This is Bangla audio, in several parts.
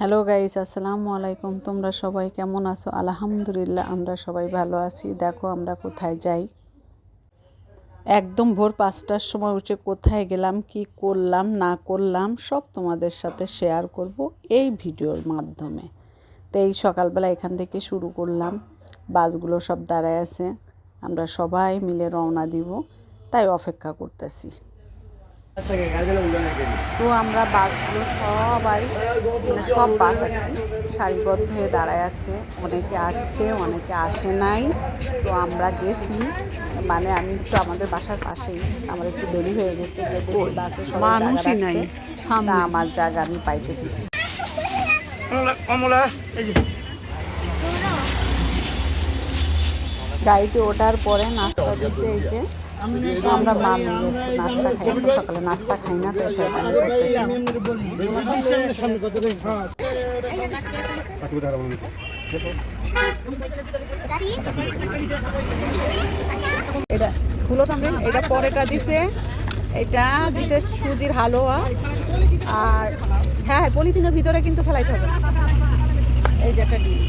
হ্যালো গাইস, আসসালামু আলাইকুম। তোমরা সবাই কেমন আছো? আলহামদুলিল্লাহ, আমরা সবাই ভালো আছি। দেখো আমরা কোথায় যাই। একদম ভোর পাঁচটার সময় উঠে কোথায় গেলাম, কি করলাম, না করলাম, সব তোমাদের সাথে শেয়ার করব এই ভিডিওর মাধ্যমে। তো এই সকালবেলা এখান থেকে শুরু করলাম। বাসগুলো সব দাঁড়ায় আছে। আমরা সবাই মিলে রওনা দিব। তাই অপেক্ষা করতেছি। তো আমরা বাসগুলো সবাই মানে সব বাস আর কি সারিবদ্ধ হয়ে দাঁড়ায় আছে। অনেকে আসছে অনেকে আসে নাই। তো আমরা গেছি। মানে আমি একটু আমাদের বাসার পাশেই। আমার একটু দেরি হয়ে গেছে যে বাসে সবাই নাই। আমার জায়গা আমি পাইতেছি না। কমলা কমলা এই যে। গাড়িতে ওঠার পরে নাস্তা দিচ্ছে এই যে। তো আমরা মা নাস্তা খাই এত সকালে নাস্তা খাই না, তো এটা ফুলো সামনে এটা পরেটা দিছে, এটা দিছে সুজির হালুয়া, আর হ্যাঁ হ্যাঁ পলিথিনের ভিতরে কিন্তু ফেলাইতে হবে। এই যে একটা ডিম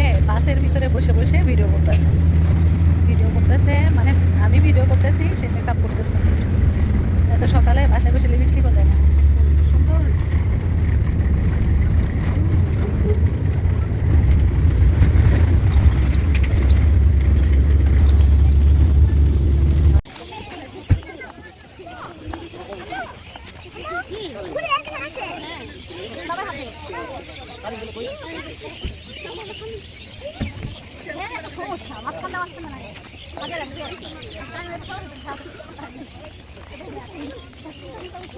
এ বাসের ভিতরে বসে বসে ভিডিও করতেছে ভিডিও করতেছে মানে আমি ভিডিও করতেছি সে মেকআপ করতেছে এত সকালে বাসায় বসে লিপস্টিক করে না সুন্দর হয়েছে। ঘুরে এখানে আসে বাবার হাতে সমস্যা মাঝখানটা মাঝখানটা নাই আগে রাখবে কি খেলা খেলব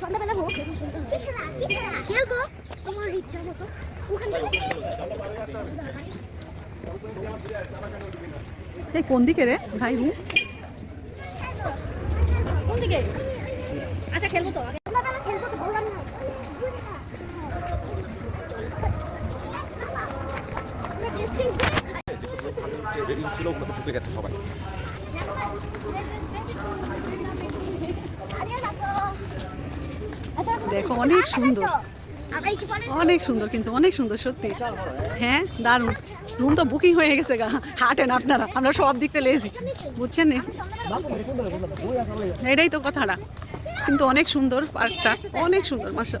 সন্ধ্যাবেলা হোক কি খেলা খেলব তোমার ইচ্ছা মতো ওখান এই কোন দিকে রে ভাই হু কোন দিকে আচ্ছা খেলব তো খেলব তো বললাম না আমরা টেস্টিং রেডি ছিল ঢুকে গেছে সবাই দেখো, অনেক সুন্দর। অনেক সুন্দর কিন্তু অনেক সুন্দর সত্যি। হ্যাঁ দারুণ। রুম তো বুকিং হয়ে গেছে গা। হাঁটেন আপনারা আমরা সব দিকতে লেজি বুঝছেন? এটাই তো কথাটা। কিন্তু অনেক সুন্দর পার্কটা অনেক সুন্দর মাসা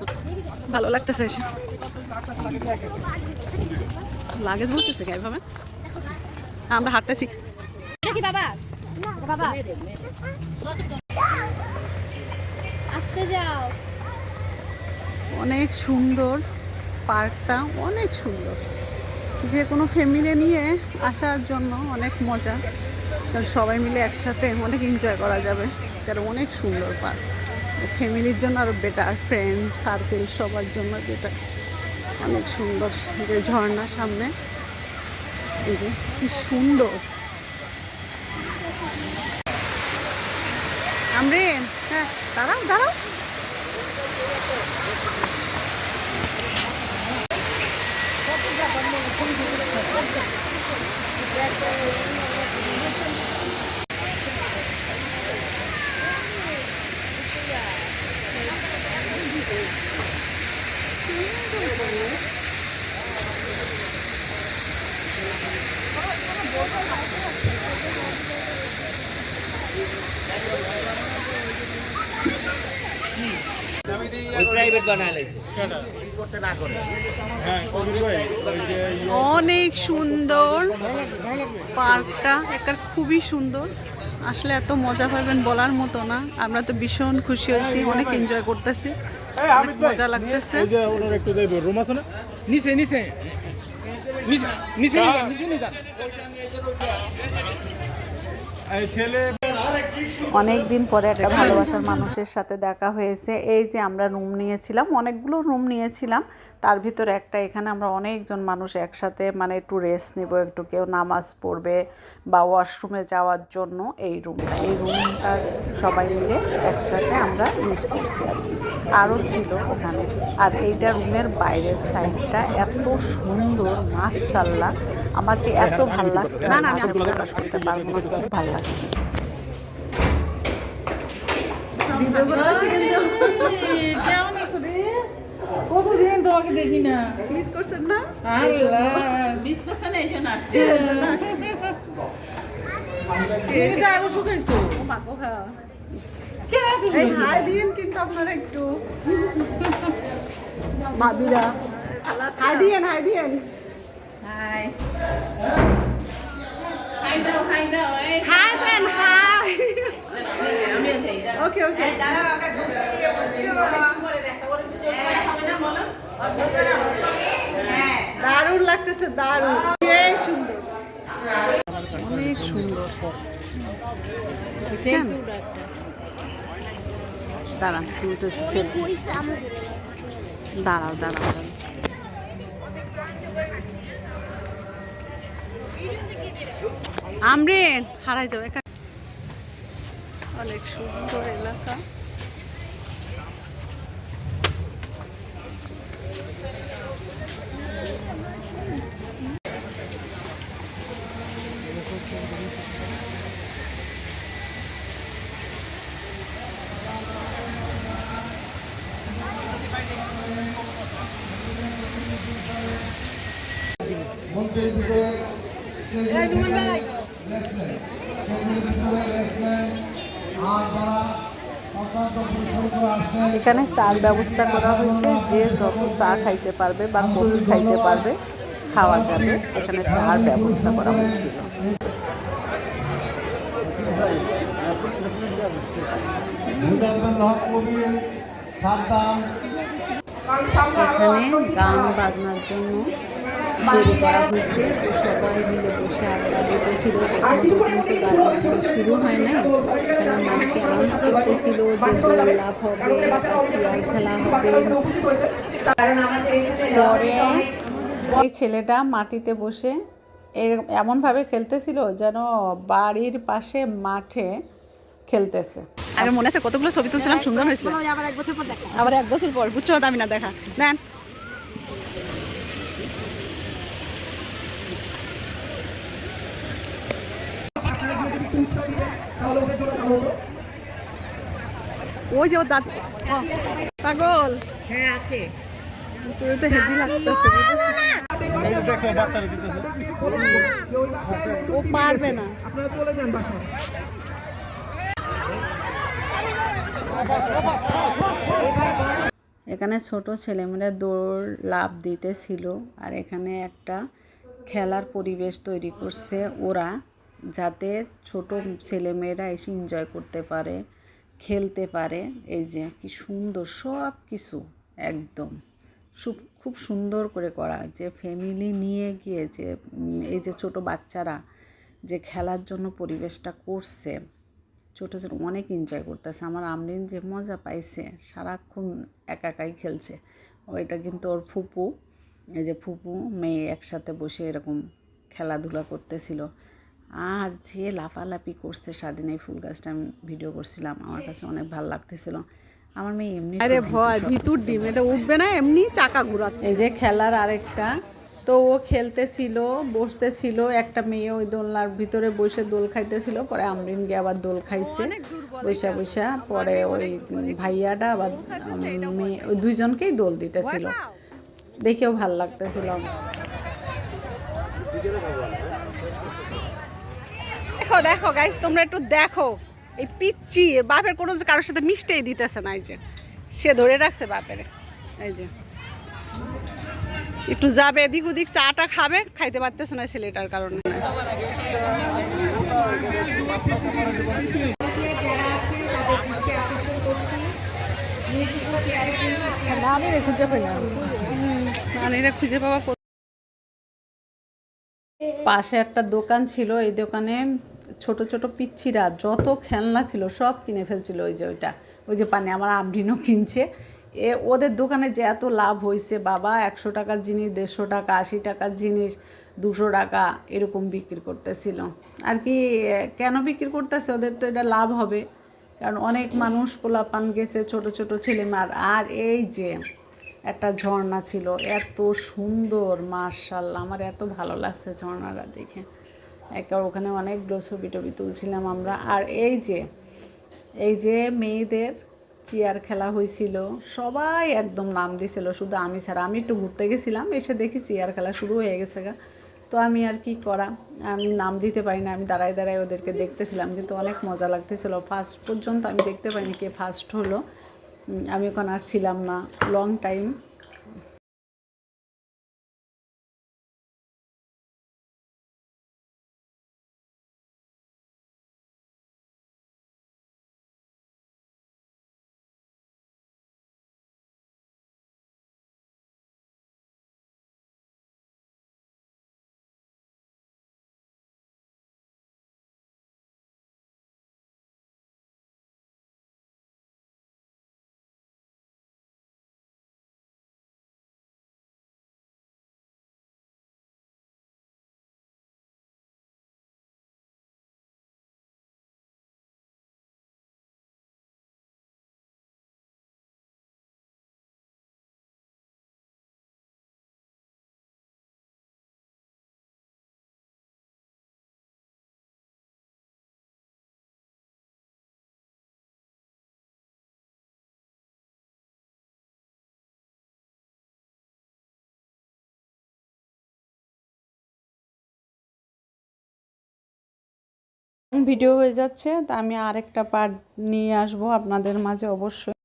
ভালো লাগতেছে এসে। লাগেজ বলতেছে এভাবে? আমরা হাঁটতেছি। বাবা। আসতে যাও। অনেক সুন্দর পার্কটা, অনেক সুন্দর। যে কোনো ফ্যামিলি নিয়ে আসার জন্য অনেক মজা। কারণ সবাই মিলে একসাথে অনেক এনজয় করা যাবে। কারণ অনেক সুন্দর পার্ক। ফ্যামিলির জন্য আরও বেটার ফ্রেন্ড সার্কেল সবার জন্য যেটা অনেক সুন্দর। যে ঝর্ণা সামনে, এই যে কি সুন্দর। আমরে হ্যাঁ দাঁড়াও দাঁড়াও। বানায় লাইছে অনেক সুন্দর পার্কটা একটা খুবই সুন্দর। আসলে এত মজা পাবেন বলার মতো না। আমরা তো ভীষণ খুশি হয়েছি অনেক এনজয় করতেছি। অনেক মজা লাগতেছে। নিচে নিচে। নিচে নিচে নিচে নিয়ে যান। এই ছেলে অনেক দিন পরে একটা ভালোবাসার মানুষের সাথে দেখা হয়েছে। এই যে আমরা রুম নিয়েছিলাম অনেকগুলো রুম নিয়েছিলাম। তার ভিতরে একটা এখানে আমরা অনেকজন মানুষ একসাথে মানে একটু রেস্ট নেব একটু কেউ নামাজ পড়বে বা ওয়াশরুমে যাওয়ার জন্য এই রুমটা এই রুমটা সবাই মিলে একসাথে আমরা ইউজ করছি আর কি। আরও ছিল ওখানে। আর এইটা রুমের বাইরের সাইডটা এত সুন্দর মার্শাল্লাহ আমার যে এত ভালো লাগছে না না আমি প্রকাশ করতে পারব না খুব ভালো লাগছে কতদিন তোমাকে দেখি না মিস করছেন না? আল্লাহ বিশ করছে না এই জন্য আসছে তুমি তো আরও শুকাইছো কেন এত এই শুকাইছো? হাই দিন কিন্তু আপনারা একটু। ভাবিরা। হাই দিয়েন হাই দিয়েন। হাই হাই দাও হাই দাও হাই দেন হাই। ওকে ওকে দারুণ লাগতেছে দারুণ। সুন্দর? অনেক সুন্দর দেখছেন? দাঁড়ান তুলতেছি সেলফি দাঁড়াও দাঁড়াও দাঁড়াও। হারাই যাও অনেক সুন্দর এলাকা। এখানে চার ব্যবস্থা করা হয়েছে, যে যত চা খাইতে পারবে বা কফি খাইতে পারবে, খাওয়া যাবে। এখানে চার ব্যবস্থা করা হয়েছিল। এখানে গান বাজনার জন্য তৈরি করা হয়েছে তো সবাই মিলে বসে আড্ডা দিতেছিল শুরু হয় না এখানে মাইকে অ্যানাউন্স করতেছিল যে লাভ হবে চেয়ার খেলা হবে পরে এই ছেলেটা মাটিতে বসে এর এমনভাবে খেলতেছিল যেন বাড়ির পাশে মাঠে খেলতেছে আর মনে আছে কতগুলো ছবি তুলছিলাম সুন্দর হয়েছে আবার এক বছর পর দেখা আবার এক বছর পর বুঝছ দামি না দেখা ওই যে ওর দাঁত পাগল। হ্যাঁ আছে। তোর তো হেভি লাগতেছে দেখো বাচ্চারা দিতেছে। ও পারবে না। আপনারা চলে যান বাসায়। এখানে ছোট ছেলেমেয়েরা দৌড় লাভ দিতেছিল আর এখানে একটা খেলার পরিবেশ তৈরি করছে ওরা। যাতে ছোট ছেলেমেয়েরা এসে এনজয় করতে পারে, খেলতে পারে। এই যে কি সুন্দর সব কিছু, একদম। খুব সুন্দর করে করা। যে ফ্যামিলি নিয়ে গিয়ে যে এই যে ছোট বাচ্চারা যে খেলার জন্য পরিবেশটা করছে, ছোটো ছোটো অনেক এনজয় করতেছে। আমার আমরিন যে মজা পাইছে, সারাক্ষণ একা একাই খেলছে। ওইটা কিন্তু ওর ফুপু, এই যে ফুপু, মেয়ে একসাথে বসে এরকম খেলাধুলা করতেছিল। আর যে লাফালাফি করছে স্বাধীন এই ফুল গাছটা আমি ভিডিও করছিলাম আমার কাছে অনেক ভালো লাগতেছিল। আমার মেয়ে এমনি আরে ভয় ভিতর ডিম এটা উঠবে না এমনি চাকা ঘুরাচ্ছে। এই যে খেলার আরেকটা তো ও খেলতেছিল বসতেছিল একটা মেয়ে ওই দোলনার ভিতরে বসে দোল খাইতেছিল পরে আমরিন গিয়ে আবার দোল খাইছে। বৈশা বৈশা পরে ওই ভাইয়াটা আবার মেয়ে ওই দুইজনকেই দোল দিতেছিল। দেখেও ভালো লাগতেছিল। দেখো দেখো গাইস তোমরা একটু দেখো। এই পিচ্ছি বাপের কোনো যে কারোর সাথে মিষ্টেই দিতেছে না এই যে। সে ধরে রাখছে বাপের। এই যে। একটু যাবে এদিক ওদিক চাটা খাবে খাইতে পারতেছে না ছেলেটার কারণে। খুঁজে মানে পাওয়া পাশে একটা দোকান ছিল এই দোকানে ছোট ছোট পিচ্ছিরা যত খেলনা ছিল সব কিনে ফেলছিল ওই যে ওইটা। ওই যে পানি আমার আবরিনও কিনছে। এ, ওদের দোকানে যে এত লাভ হয়েছে বাবা, একশো টাকার জিনিস, দেড়শো টাকা, আশি টাকার জিনিস, দুশো টাকা এরকম বিক্রি করতেছিল। আর কি কেন বিক্রি করতেছে? ওদের তো এটা লাভ হবে। কারণ অনেক মানুষ পোলাপান গেছে, ছোট ছোট ছেলেমার। আর এই যে একটা ঝর্ণা ছিল, এত সুন্দর মার্শাল আমার এত ভালো লাগছে ঝর্ণাটা দেখে। একটা ওখানে অনেকগুলো ছবি টবি তুলছিলাম আমরা। আর এই যে এই যে মেয়েদের চেয়ার খেলা হয়েছিল, সবাই একদম নাম দিছিল, শুধু আমি ছাড়া। আমি একটু ঘুরতে গেছিলাম, এসে দেখি চেয়ার খেলা শুরু হয়ে গেছে গা। তো আমি আর কি করা? আমি নাম দিতে পারি না, আমি দাঁড়ায় দাঁড়ায় ওদেরকে দেখতেছিলাম, কিন্তু অনেক মজা লাগতেছিল। ফার্স্ট পর্যন্ত আমি দেখতে পাইনি কে ফার্স্ট হলো। আমি ওখানে আর ছিলাম না। লং টাইম ভিডিও হয়ে যাচ্ছে তা আমি আরেকটা পার্ট নিয়ে আসব আপনাদের মাঝে অবশ্যই।